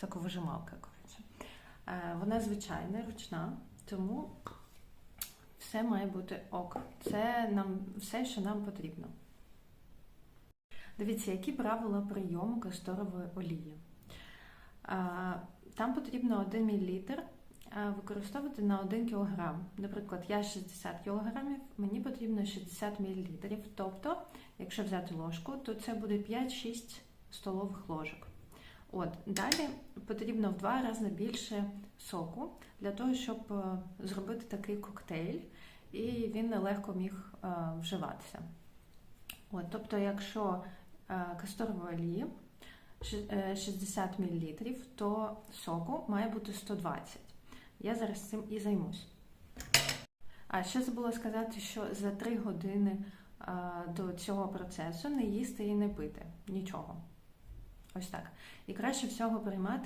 соковижималка, коротше. Е, Вона звичайна, ручна, тому все має бути ок. Це нам все, що нам потрібно. Дивіться, які правила прийому касторової олії. Там потрібно 1 мл використовувати на 1 кг. Наприклад, я 60 кг, мені потрібно 60 мл. Тобто, якщо взяти ложку, то це буде 5-6 столових ложок. От, далі потрібно в два рази більше соку для того, щоб е, зробити такий коктейль, і він легко міг е, вживатися. От, тобто, якщо е, касторової олії е, 60 мл, то соку має бути 120. Я зараз цим і займусь. А ще забула сказати, що за 3 години до цього процесу не їсти і не пити нічого. Ось так. І краще всього приймати.